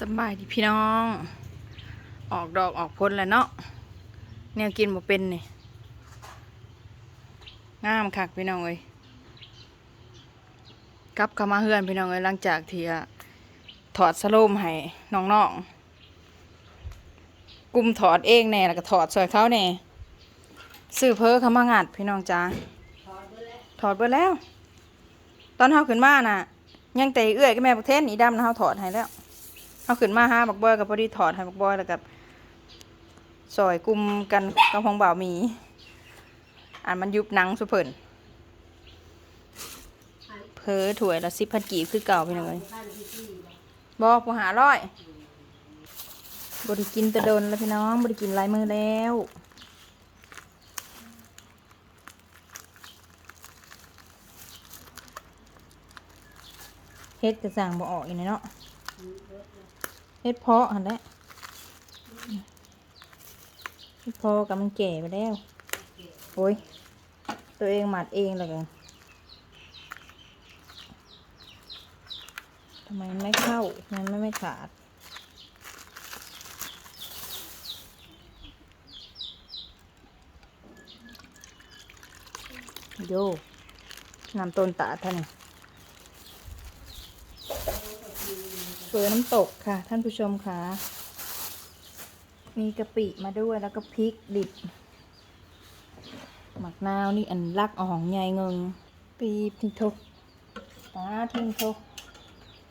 สบายดีพี่น้อง ออกดอกออกผลแล้วเนาะแนวกินบ่เป็นนี่งามคักพี่น้องเอ้ยกลับเข้ามาเฮือนพี่น้องเอ้ยหลังจากที่ถอดสโลมให้น้องๆกลุ่มถอดเองแน่แล้วก็ถอดซอยเขาแน่ซื้อเพ้อเข้ามางัดพี่น้องจ้าถอดเบิดแล้ว ตอนเฮาขึ้นมาน่ะ ยังแต่เอื้อยกับแม่บักเทนอีดำนะเฮาถอดให้แล้ว เอาขึ้นมาห้าบักบอยกับพอดีถอดให้บักบอยแล้วกับซอยกลุ่มกันกับของบ่าวหมี อันมันยุบหนังสุเพิ่นเพอถ้วยละสิบพันกีบคือเก่าพี่น้องเลยบอกผู้หาร้อยบริกินตะโดนแล้วพี่น้องบริกินลายมือแล้วเฮ็ดกระสั่งบ่ออกอีกเนาะ เฮ็ดเพาะหันแหละเฮ็ดเพาะกับมันแก่ไปแล้ว โอ้ย ตัวเองหมัดเองเลยกันทำไมมันไม่เข้าทำไมมันไม่ขาดโยนำต้นตาท่าน เฟือน้ำตกค่ะ ท่านผู้ชมค่ะ มีกะปิมาด้วยแล้วก็พริกดิบหมักนาวนี่อันลักเอาของใหญ่เงิงปีบทิ้งทกตาทิ้งทก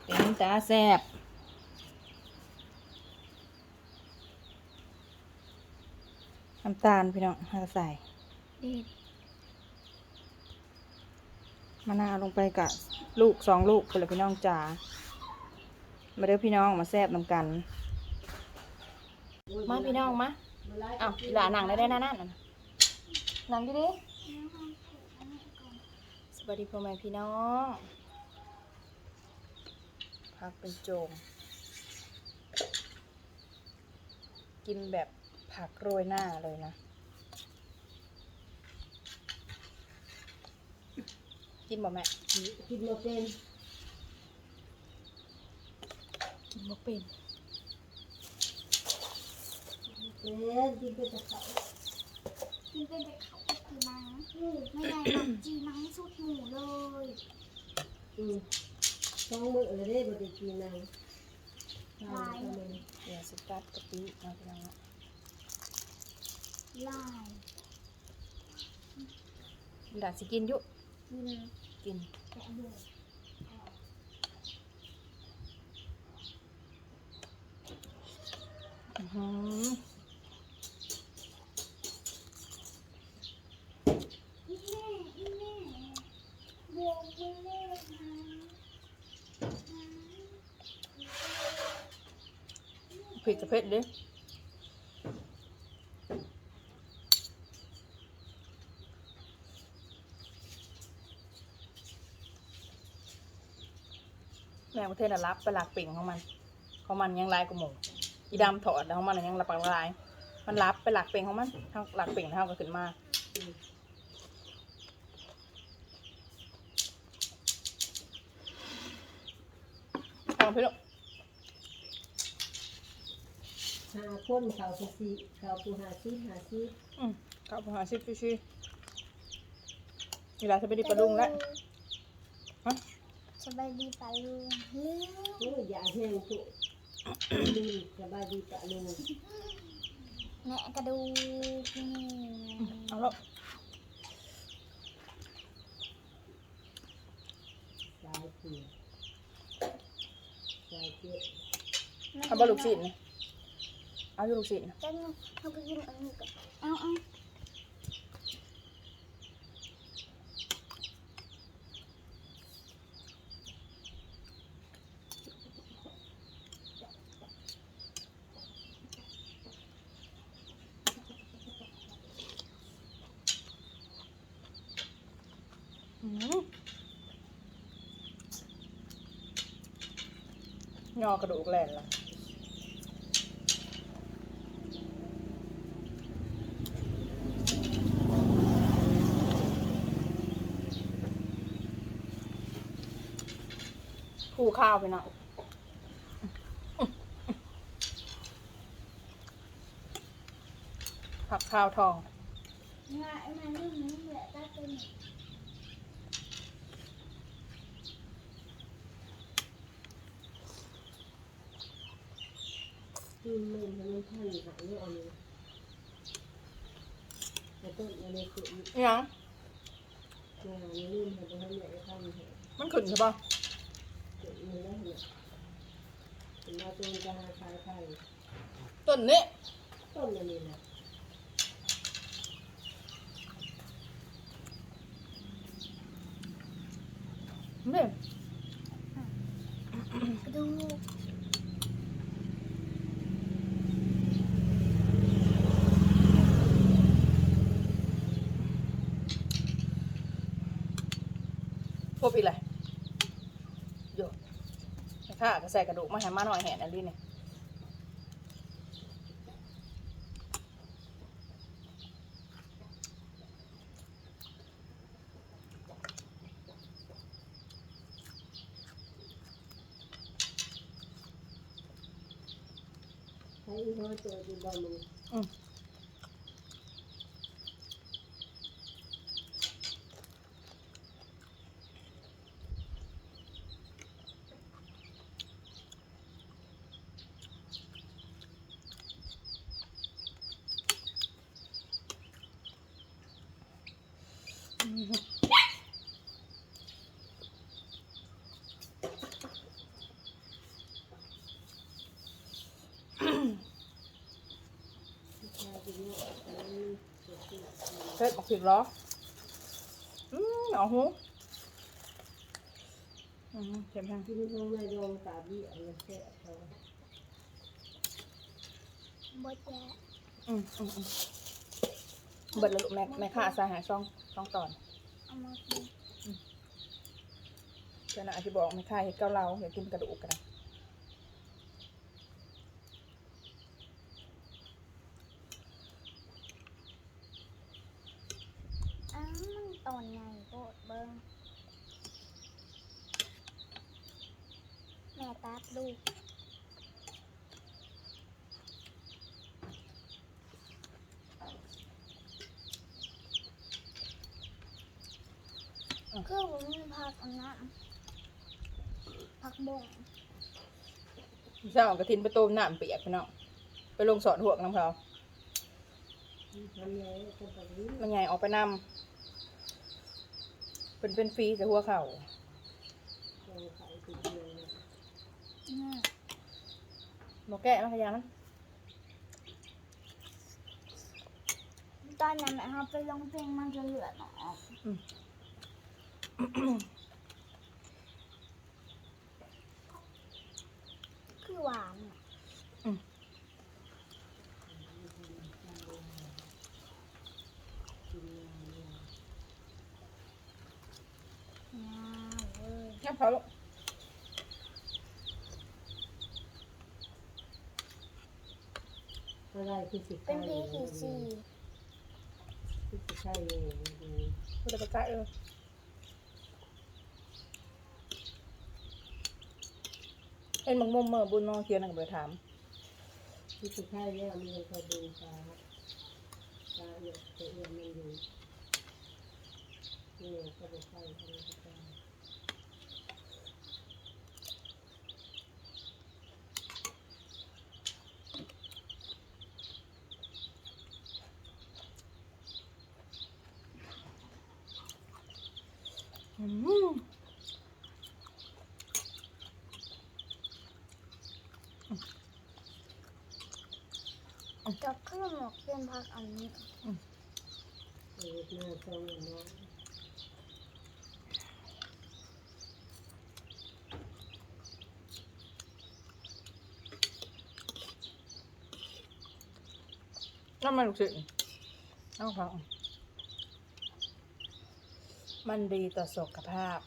เป็นตาแซบน้ำตาลพี่น้องให้ใส่มะนาวลงไปกับลูกสองลูกคนละพี่น้องจ๋า มาเด้อพี่น้องมาแซบนำกัน มาพี่น้องมาเอ้าหลาหนังได้ได้นั่นนั่นน่ะหนังดิดิสวัสดีพ่อแม่พี่น้องพักเป็นโจม กินแบบผักโรยหน้าเลยนะ กินบ่แม่กินมาเป็น กินบ่เป็นเป็นกินเป็นแต่เขากินเป็นแต่เขาคือนังไม่ได้หนังจีนังสุดหมูเลยอืมสองมื้อเลยได้บ่ได้กินนางทานก็มันเดี๋ยวสตัดกะปิเอาไปแล้วลายดาสิกินอยู่กินกินแต่เบื่ออื้อหืออีแม่อีแม่บวกไป เผิดกับเผ็ดเด้แม่ประเทศน่ะรับไปหลักปิ่งของมัน ของมันยังลายกว่าหมู อีดำถอดแล้วของมันน่ะยังรับปากลาย มันรับไปหลักปิ่งของมันเท่าหลักปิ่งเท่าก็ขึ้นมาเอาพี่ลูกหาคนเขาสิสิเขาผู้หาสิหาสิอืมกลับมาหาชิปชิเวลาจะไปดีปลาลุงแล้วฮะสบายดีปะลุงเฮ้ยโอ้ยอย่าแห้งตุ ดีสบายดีปะลุงแม่กระดูกนี่เอาล้วสายเปียสายเปียเอาบอลูกศิษย์นี่เอาอยู่ลูกศิษย์ จังเขาไปกินอันนี้ก่อนเอาเอา นอกกระดูกแหลนล่ะคู่ข้าวไปหน่อผักข้าวทอง Ngại mà lúc nãy mẹ ta tên งนี่แหละตาเป็นที่มันมันท่านหายเอาเลยแต่ต้นอะไรคืออิหยังงานนี้ลืมไปแล้วเนี่ยท่านเหรอมันขึ้นใช่ป่ะเกิดมีแล้วเนี่ยเป็นมาต้นกาขายไทยต้นนี้ต้นอันนี้แหละนี่ดู พวกอีไรโยแม่ค่ะก็ใส่กระดูกมาให้มาหน่อยแหนอันนี้เนี่ยใช้อีกห้อตัวดีบอมึงอืม เผ็ดบักผิดเหรออืมเอาหูอืมเค็มแห้งที่มันต้องไม่ยอมตาบี้อะไรแค่เขาบดแย่อืมอืมอืมเบิดแล้วลูกแม่แม่ค่ะใส่หาช่องช่องตอนเอามากิน เจ้าหน้าที่บอกแม่ค่ะเห็ดเกาเหลาอยากกินกระดูกกันนะ อ้าวมันตอนไงโปดเบิ้ง แม่ตัดลูกคือผมมีผักอันนั้นผักบงเจ้าเอากระทินไปต้มน้ำเปียกพี่น้องไปลงสอนหวกน้ำเขาทำไงก็แบบนี้มันใหญ่ออกไปนำเป็นเป็นฟรีแต่หัวเข่าเราขายติดเดียว อืมบอกแก้มันขยันมันตอนนั้นแม่เขาไปร้องเพลงมันจะเหลือหนอคือหวานอะงามเว้ยแค่พอลูก อะไรคือสิเป็นพีทีซีคือสิใช่เลยดูพูดไปใกล้เออเอ็นบางมุมเมื่อบุญนองเคียนกับเบอร์ถามคือสิใช่เนี่ยมันยังพอดูตาตาเนี่ยตัวเอียมันอยู่นี่ก็จะใช่ก็จะใช่ อืม จะขึ้นหมวกเป็นพักอันนี้เออหน้าตรงเนาะน้ำมันลูกศิษย์เอาฟัง มันดีต่อสุขภาพ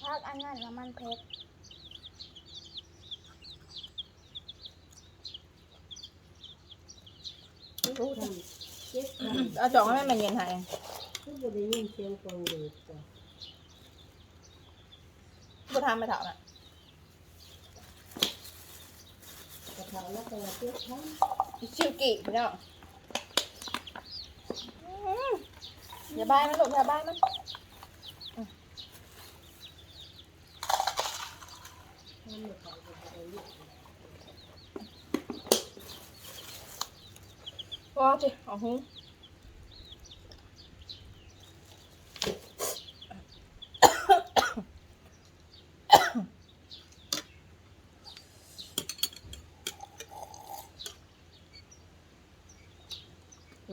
พักอันนั้นแล้วมันเผ็ดทำเจ็บทำเอาจองให้แม่มันเย็นให้ก็จะได้ยินเสียงกองเดือดจ้ะบ่ทำไปเถอะน่ะกระทเขาแล้วแต่เตี้ยทั้งชิวกิพี่น้องอืม อย่าบายมันลูกอย่าบายมันทั้งหมดเขาจะไปเ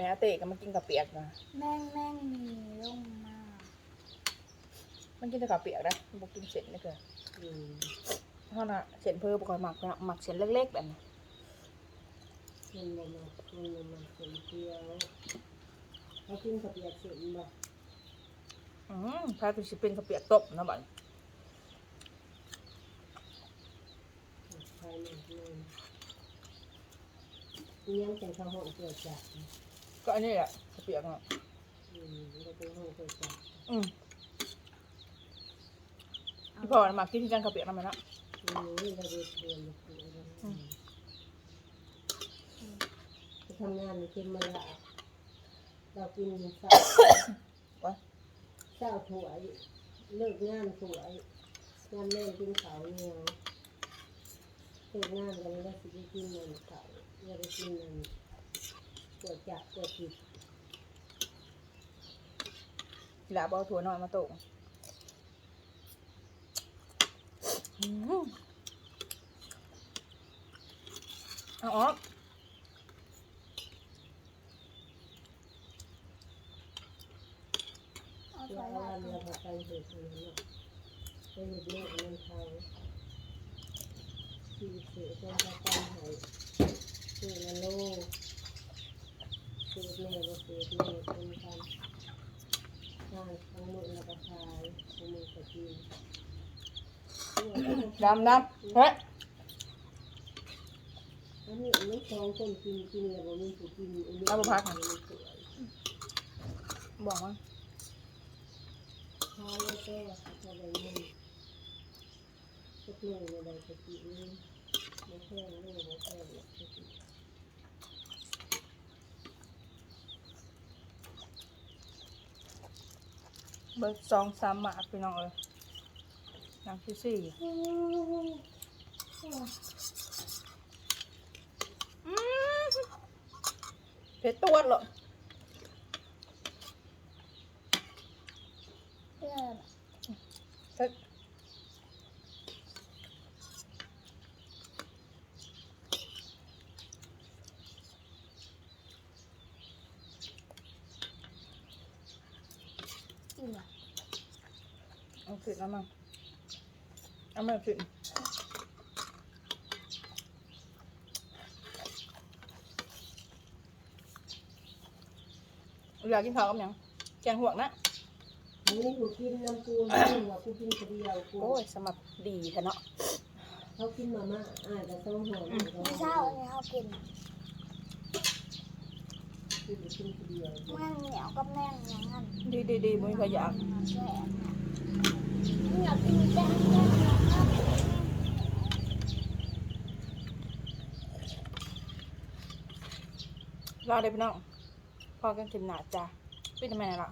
รียกว้าวจิเอาหูแม่เตะก็มากินกับเปียกนะแม่งแม่งมีลงมามันกินแต่กับเปียกนะมันบอกกินเส้นนี่คืออืมเพราะน่ะเส้นเพิ่มก่อนหมักนะหมักเส้นเล็กๆแบบนี้มันบ่มามันบ่มาเสียเดียวเขากินกับยาเสียบ่อืมถ้าเป็นสิเป็นกับเปียกต้มนะบัดใครหนึ่งหนึ่งยังเป็นข้าวหอมเกิดจาก ก็อันนี้แหละกับเปียกอะอืมก็เป็นข้าวหอมเกิดจากอืมพี่พ่อน่ะหมักกินกันกับเปียกนั่นแหละอืมนี่เราเรียนเรียนมาคืออะไรไปทำงานกินมาละเรากินข้าววะเจ้าถวยเลิกงานถวยงานแม่กินเขาวเหนียวเลิกงานกันแล้วสิไปกินเงินเขาอย่าไปกินเงิน ปวดจับปวดจิตทีหลาบเอาถั่วน้อยมาตกอืมเอาออกเอาเพื่ใส่อลาเอาดเรือมาไปเหตุนั้นเนาะไปเหตุนี้มันเขาที่เสียจนจะตายหายคือละโล คือแม่ก็คือแม่เป็นกันทางทั้งมือแล้วก็ทายทั้งมือก็กินดำดำเฮ้ยอันนี้มันสองคนกินกินแล้วบ่มีผู้กินอันนี้เอามาพักมัค่ะนสวยบอกว่าทายแล้วก็ทายอะไรนี่สักหนึ่งอะไรสักทีนึงมันแห้งนี่มันแห้งเนี่ยสักที เบิร์สองสามหมากพี่น้องเอ้ยนางที่สี่อืมเผ็ดตัวเหรอ เพื่อ เผ็ด กินอะ เอา ผิดแล้วมั้งเอาไม่ผิดอยากกินข้าวกับหยังแกงหวกนะอันนี้กูกินน้ำกูนี่ว่ากูกินคนเดียวกูโอ้ยสมัครดีแท้เนาะเขากินมาม่าอ่าแต่ต้องหอมเขาไม่เช้าอันนี้เขากินกินกินคนเดียวแม่งเหนียวกับแม่งอย่างนั้นดีดีดีมึงก็อยากแซ่บไม่อยากกินแป้งแป้งอย่างนั้น รอเดี๋ยพี่น้องพอกันกินหนาจ้าเป็นทำไมล่ะ